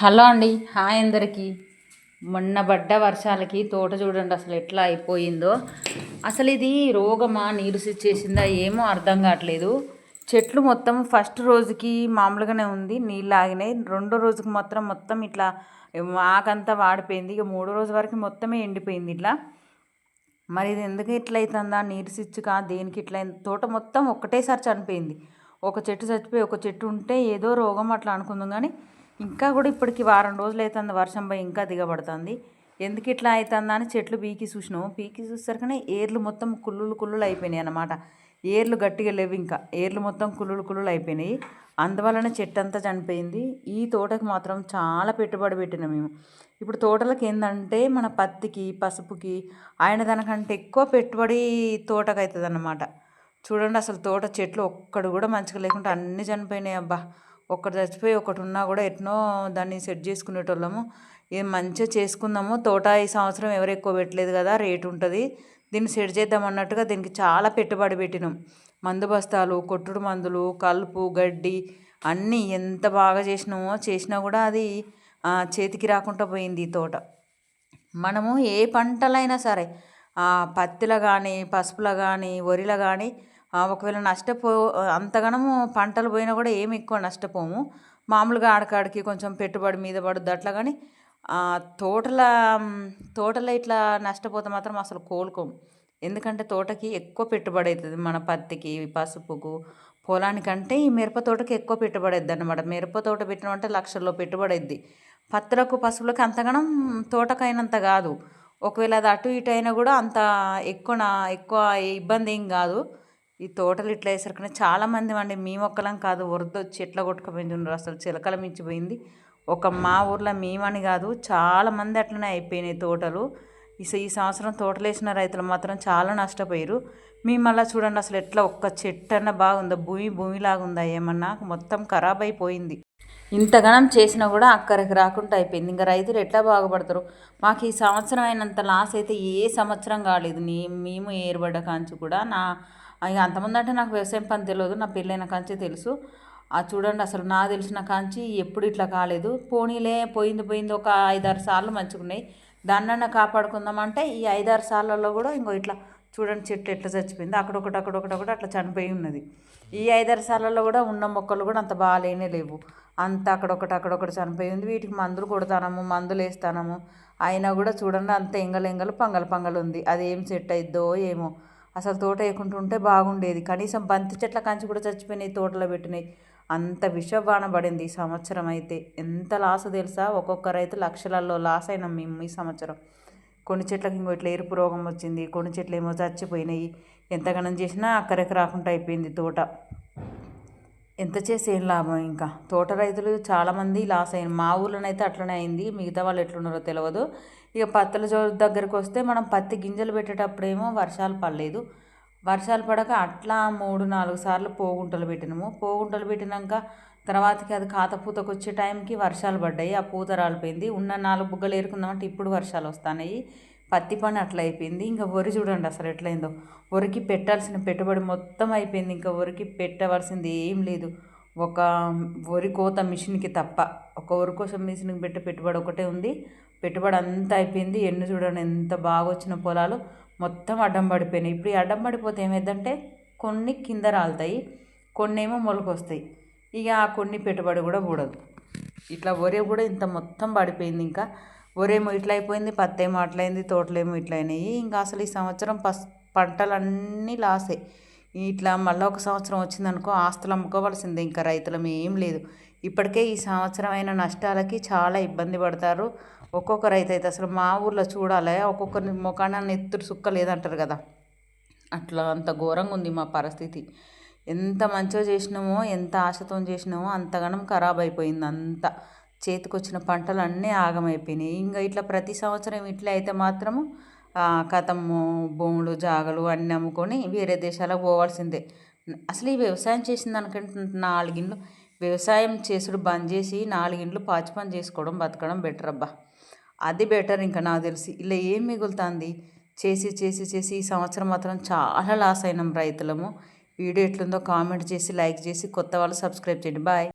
Hello అండి hi అందరికీ. మొన్న పడ్డ వర్షాలకి తోట చూడండి అసలు ఎట్లా అయిపోయిందో. అసలు ఇది రోగమా నీరు చేసిందా ఏమో అర్థం కావట్లేదు. చెట్లు మొత్తం ఫస్ట్ రోజుకి మామూలుగానే ఉంది నీళ్ళు ఆగినాయి. రెండో రోజుకి మాత్రం మొత్తం ఇట్లా ఆకంతా వాడిపోయింది. ఇక మూడో రోజు వరకు మొత్తమే ఎండిపోయింది ఇట్లా. మరి ఇది ఎందుకు ఇట్లా అవుతుందా నీరు సిచ్చుకా? దేనికి ఇట్లా తోట మొత్తం ఒక్కటేసారి చనిపోయింది. ఒక చెట్టు చచ్చిపోయి ఒక చెట్టు ఉంటే ఏదో రోగం అట్లా అనుకుందాం. కానీ ఇంకా కూడా ఇప్పటికి వారం రోజులు అవుతుంది వర్షం పోయి ఇంకా దిగబడుతుంది. ఎందుకు ఇట్లా అవుతుందా అని చెట్లు పీకి చూసినాము పీకి చూసరికనే ఏర్లు మొత్తం కుళ్ళులు కుళ్ళులు అయిపోయినాయి అన్నమాట. ఏర్లు గట్టిగా లేవు ఇంకా. ఏర్లు మొత్తం కుళ్ళులు కుళ్ళులు అయిపోయినాయి. అందువలన చెట్టు అంతా చనిపోయింది. ఈ తోటకు మాత్రం చాలా పెట్టుబడి పెట్టినాం మేము. ఇప్పుడు తోటలకు ఏంటంటే మన పత్తికి పసుపుకి ఆయన దానికంటే ఎక్కువ పెట్టుబడి తోటకు అవుతుంది అన్నమాట చూడండి అసలు తోట చెట్లు ఒక్కడు కూడా మంచిగా లేకుండా అన్నీ చనిపోయినాయి అబ్బా. ఒకటి చచ్చిపోయి ఒకటి ఉన్నా కూడా ఎట్నో దాన్ని సెట్ చేసుకునేటోళ్ళము. ఏం మంచిగా చేసుకుందాము. తోట ఈ సంవత్సరం ఎవరు ఎక్కువ పెట్టలేదు కదా రేటు ఉంటుంది. దీన్ని సెట్ చేద్దాం అన్నట్టుగా దీనికి చాలా పెట్టుబడి పెట్టినాం. మందు బస్తాలు కొట్టుడు మందులు కలుపు గడ్డి అన్నీ ఎంత బాగా చేసినామో చేసినా కూడా అది చేతికి రాకుండా పోయింది ఈ తోట. మనము ఏ పంటలైనా సరే పత్తిలో కానీ పసుపులో కానీ వరిలో కానీ ఒకవేళ నష్టపో అంతగనము పంటలు పోయినా కూడా ఏమి ఎక్కువ నష్టపోము. మామూలుగా ఆడకాడికి కొంచెం పెట్టుబడి మీద పడుద్ది అట్లా కానీ తోటల తోటలో ఇట్లా నష్టపోతే మాత్రం అసలు కోలుకోము. ఎందుకంటే తోటకి ఎక్కువ పెట్టుబడి అవుతుంది మన పత్తికి పసుపుకు. పొలానికంటే ఈ మిరప తోటకి ఎక్కువ పెట్టుబడి అవుతుంది అనమాట మిరప తోట పెట్టినమంటే లక్షల్లో పెట్టుబడి అవుద్ది పత్తులకు పసుపులకు అంతగనం తోటకైనంత కాదు. ఒకవేళ అది అటు ఇటు అయినా కూడా అంత ఎక్కువ ఎక్కువ ఇబ్బంది ఏం కాదు. ఈ తోటలు ఇట్లా వేసరికనే చాలామంది అండి మీ మొక్కలం కాదు వరద వచ్చి ఎట్లా కొట్టుకుపోయింది అసలు చిలకల మించిపోయింది. ఒక మా ఊర్లో మేమని కాదు చాలామంది అట్లనే అయిపోయినాయి తోటలు. ఈ ఈ సంవత్సరం తోటలు వేసిన రైతులు మాత్రం చాలా నష్టపోయారు మేము మళ్ళీ చూడండి అసలు ఎట్లా ఒక్క చెట్టు అన్న బాగుందా? భూమి భూమిలాగా ఉందా ఏమన్నా మొత్తం ఖరాబ్ అయిపోయింది. ఇంతగానం చేసినా కూడా అక్కడికి రాకుండా అయిపోయింది. ఇంకా రైతులు ఎట్లా బాగుపడతారు? మాకు ఈ సంవత్సరం అయినంత లాస్ అయితే ఏ సంవత్సరం కాలేదు. నీ మేము ఏర్పడ్డ కాంచి కూడా నా ఇక అంతమంది అంటే నాకు వ్యవసాయం పని తెలియదు నా పెళ్ళైన కాంచి తెలుసు. ఆ చూడండి అసలు నా తెలిసిన కాంచి ఎప్పుడు ఇట్లా కాలేదు. పోనీలే పోయింది పోయింది ఒక ఐదారు సార్లు మంచుకున్నాయి. దాన్నన్నా కాపాడుకుందామంటే ఈ ఐదారు సార్లలో కూడా ఇంకో ఇట్లా చూడండి చెట్టు ఎట్లా చచ్చిపోయింది అక్కడొకటి అక్కడొకటి ఒకటి అట్లా చనిపోయి ఉన్నది. ఈ ఐదారు సార్లలో కూడా ఉన్న మొక్కలు కూడా అంత బాగాలేనే లేవు. అంత అక్కడొకటి అక్కడొకటి చనిపోయి ఉంది. వీటికి మందులు కొడతానము మందులు వేస్తానము. అయినా కూడా చూడండి అంత ఎంగలు ఎంగలు పంగలు పంగలు ఉంది. అది ఏం సెట్ అయిద్దో ఏమో. అసలు తోట వేయకుండా ఉంటే బాగుండేది. కనీసం బంతి చెట్ల కంచి కూడా చచ్చిపోయినాయి తోటలో పెట్టినాయి. అంత విషబాణ పడింది ఈ సంవత్సరం అయితే. ఎంత లాస్ తెలుసా? ఒక్కొక్క రైతు లక్షలలో లాస్ అయినాం మేము ఈ సంవత్సరం. కొన్ని చెట్లకి ఇంకో ఇట్లా ఎరుపు రోగం వచ్చింది కొన్ని చెట్లు ఏమో చచ్చిపోయినాయి. ఎంతగానం చేసినా అక్కడికి రాకుండా అయిపోయింది తోట. ఎంత చేసి ఏం లాభం ఇంకా? తోట రైతులు చాలామంది లాస్ అయ్యారు. మా ఊర్లోనైతే అట్లనే అయింది. మిగతా వాళ్ళు ఎట్లున్నారో తెలియదు ఇక పత్తుల దగ్గరికి వస్తే మనం పత్తి గింజలు పెట్టేటప్పుడేమో వర్షాలు పడలేదు. వర్షాలు పడక అట్లా మూడు నాలుగు సార్లు పోగుంటలు పెట్టినాము. పోగుంటలు పెట్టినాక తర్వాతకి అది కాత పూతకు వచ్చే టైంకి వర్షాలు పడ్డాయి. ఆ పూత రాలిపోయింది. ఉన్న నాలుగు బుగ్గలు ఏరుకుందామంటే ఇప్పుడు వర్షాలు వస్తున్నాయి పత్తి పని అట్లా అయిపోయింది. ఇంకా వరి చూడండి అసలు ఎట్లయిందో వరికి పెట్టాల్సిన పెట్టుబడి మొత్తం అయిపోయింది. ఇంకా వరికి పెట్టవలసింది ఏం లేదు. ఒక వరి కోత మిషన్కి తప్ప. ఒక వరి కోసం మిషన్కి పెట్టే పెట్టుబడి ఒకటే ఉంది. పెట్టుబడి అంతా అయిపోయింది. ఎన్ని చూడండి ఎంత బాగా వచ్చిన పొలాలు. మొత్తం అడ్డం పడిపోయినాయి. ఇప్పుడు ఈ అడ్డం పడిపోతే ఏమైందంటే కొన్ని కింద రాలుతాయి కొన్ని ఏమో మొలకొస్తాయి. ఇక ఆ కొన్ని పెట్టుబడి కూడా కూడదు ఇట్లా వరి కూడా ఇంత మొత్తం పడిపోయింది ఇంకా. ఒరేమో ఇట్లా అయిపోయింది పత్తేమో అట్లయింది తోటలేమో ఇట్లా అయినాయి ఇంకా అసలు ఈ సంవత్సరం పస్ పంటలన్నీ లాసే. ఇట్లా మళ్ళీ ఒక సంవత్సరం వచ్చిందనుకో ఆస్తులు అమ్ముకోవాల్సిందే ఇంకా రైతులం ఏం లేదు. ఇప్పటికే ఈ సంవత్సరం అయిన నష్టాలకి చాలా ఇబ్బంది పడతారు. ఒక్కొక్క రైతు అయితే అసలు మా ఊర్లో చూడాలి ఒక్కొక్కరి ముఖాన నెత్తురు సుక్క లేదంటారు కదా. అట్లా అంత ఘోరంగా ఉంది మా పరిస్థితి. ఎంత మంచిగా చేసినామో ఎంత ఆశతో చేసినామో అంతగానం ఖరాబ్ అయిపోయింది అంతా చేతికొచ్చిన పంటలు అన్నీ ఆగమైపోయినాయి. ఇంకా ఇట్లా ప్రతి సంవత్సరం ఇట్లా అయితే మాత్రము కథము భూములు జాగలు అన్నీ అమ్ముకొని వేరే దేశాలకు పోవాల్సిందే. అసలు ఈ వ్యవసాయం చేసిన దానికంటే నాలుగిండ్లు వ్యవసాయం చేసుడు బంద్ చేసి నాలుగిండ్లు పాచి పని చేసుకోవడం బతకడం బెటర్ అబ్బా. అది బెటర్ ఇంకా నాకు తెలిసి. ఇలా ఏం మిగులుతుంది? చేసి చేసి చేసి ఈ సంవత్సరం మాత్రం చాలా లాస్ అయినాం రైతులము. వీడియో ఎట్లుందో కామెంట్ చేసి లైక్ చేసి కొత్త వాళ్ళు సబ్స్క్రైబ్ చేయండి. బాయ్